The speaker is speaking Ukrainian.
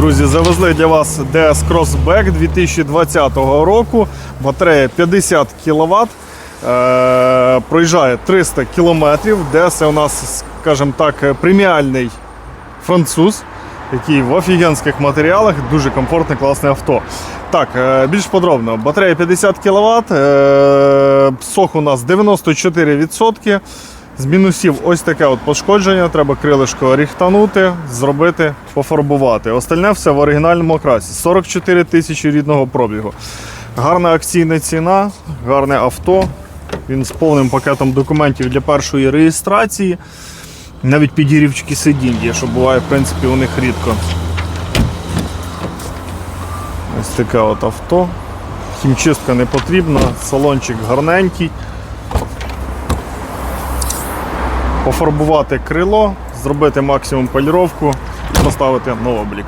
Друзі, завезли для вас DS Crossback 2020 року. Батарея 50 кВт. Е, проїжджає 300 км. DS у нас, скажімо так, преміальний француз, який в офігенських матеріалах, дуже комфортне, класне авто. Так, е, більш подробно. Батарея 50 кВт, е, сох у нас 94%. З мінусів ось таке от пошкодження, треба крилишко ріхтанути, зробити, пофарбувати. Остальне все в оригінальному окрасі. 44 тисячі рідного пробігу. Гарна акційна ціна, гарне авто. Він з повним пакетом документів для першої реєстрації. Навіть підігрівчики сидінь є, що буває, в принципі, у них рідко. Ось таке от авто. Хімчистка не потрібна, салончик гарненький. Пофарбувати крило, зробити максимум поліровку поставити на облік.